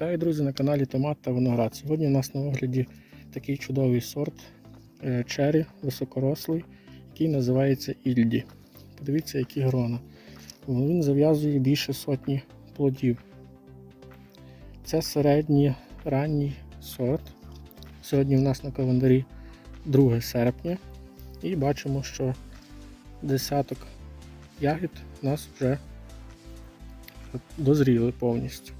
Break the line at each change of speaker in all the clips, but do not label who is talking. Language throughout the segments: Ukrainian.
Вітаю, друзі, на каналі Томат та Виноград. Сьогодні у нас на огляді такий чудовий сорт чері високорослий, який називається Ільді. Подивіться, які грона. Він зав'язує більше сотні плодів. Це середній ранній сорт. Сьогодні в нас на календарі 2 серпня. І бачимо, що десяток ягід у нас вже дозріли повністю.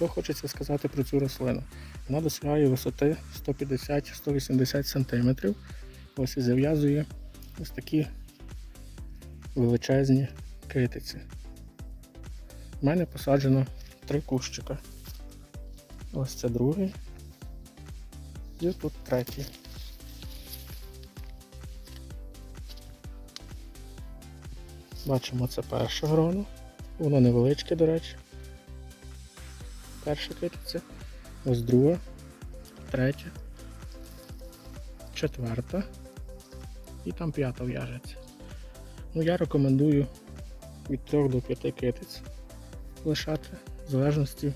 Що хочеться сказати про цю рослину? Вона досягає висоти 150-180 см. Ось і зав'язує ось такі величезні китиці. У мене посаджено три кущика. Ось це другий. І тут третій. Бачимо, це перше гроно. Воно невеличке, до речі. Перша китиця. Ось друга, третя, четверта. І там п'ята в'яжеться. Ну, я рекомендую від 3 до 5 китиць лишати, в залежності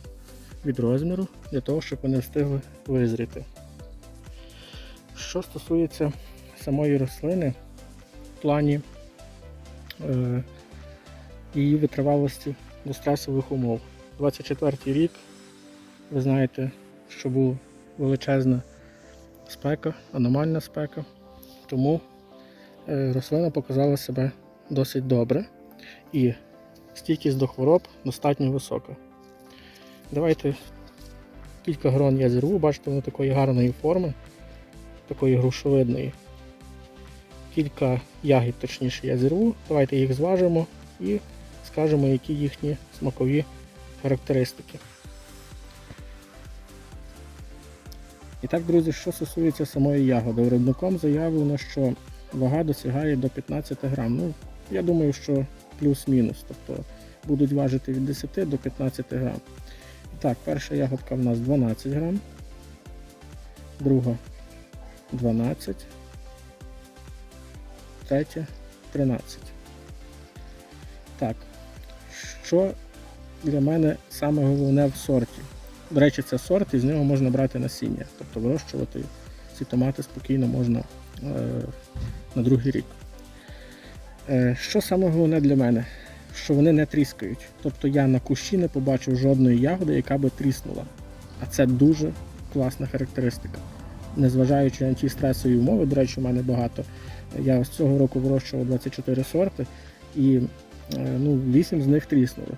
від розміру, для того, щоб вони встигли визріти. Що стосується самої рослини, в плані е, її витривалості до стресових умов. 24 рік, ви знаєте, що була величезна спека, аномальна спека, тому е, рослина показала себе досить добре і стійкість до хвороб достатньо висока. Давайте кілька грон я зірву, бачите, воно такої гарної форми, такої грушовидної. Кілька ягід, точніше, я зірву. Давайте їх зважимо і скажемо, які їхні смакові характеристики. І так, друзі, що стосується самої ягоди, виробником заявлено, що вага досягає до 15 грам. Ну, я думаю, що плюс-мінус. Тобто будуть важити від 10 до 15 грам. І так, перша ягодка в нас 12 грам, друга 12, третя 13. Так, що для мене саме головне в сорті? До речі, це сорт, і з нього можна брати насіння. Тобто вирощувати ці томати спокійно можна е, на другий рік. Е, що саме головне для мене? Що вони не тріскають. Тобто я на кущі не побачив жодної ягоди, яка би тріснула. А це дуже класна характеристика. Незважаючи на ті стресові умови, до речі, у мене багато. Я ось цього року вирощував 24 сорти, і е, ну, 8 з них тріснули.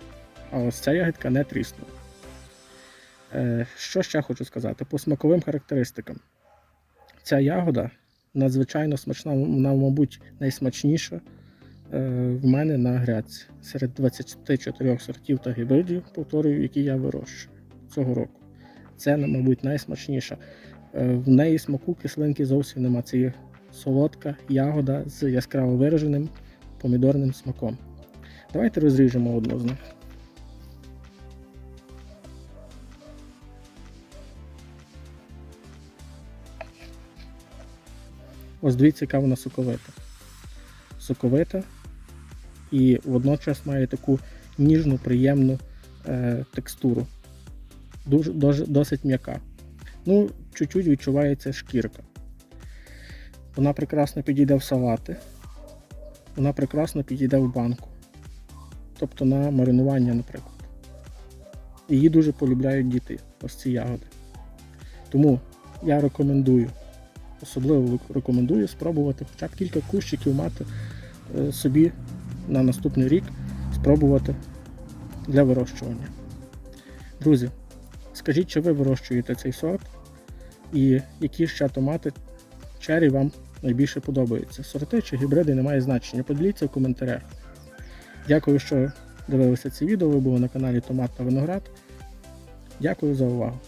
А ось ця ягідка не тріснула. Е, Що ще хочу сказати? По смаковим характеристикам. Ця ягода надзвичайно смачна, вона, мабуть, найсмачніша е, в мене на грядці. Серед 24 сортів та гібридів, повторюю, які я вирощую цього року. Це, мабуть, найсмачніша. Е, В неї смаку кислинки зовсім нема. Це є солодка ягода з яскраво вираженим помідорним смаком. Давайте розріжемо одну з них. Ось дивіться, яка вона соковита. Соковита і водночас має таку ніжну, приємну е, текстуру. Дуже, дуже, досить м'яка. Ну, чуть-чуть відчувається шкірка. Вона прекрасно підійде в салати, вона прекрасно підійде в банку. Тобто на маринування, наприклад. Її дуже полюбляють діти, ось ці ягоди. Тому я рекомендую особливо рекомендую спробувати хоча б кілька кущиків мати е, собі на наступний рік спробувати для вирощування. Друзі, скажіть, чи ви вирощуєте цей сорт і які ще томати чері вам найбільше подобаються. Сорти чи гібриди не має значення. Поділіться в коментарях. Дякую, що дивилися це відео. Ви були на каналі Томат та Виноград. Дякую за увагу.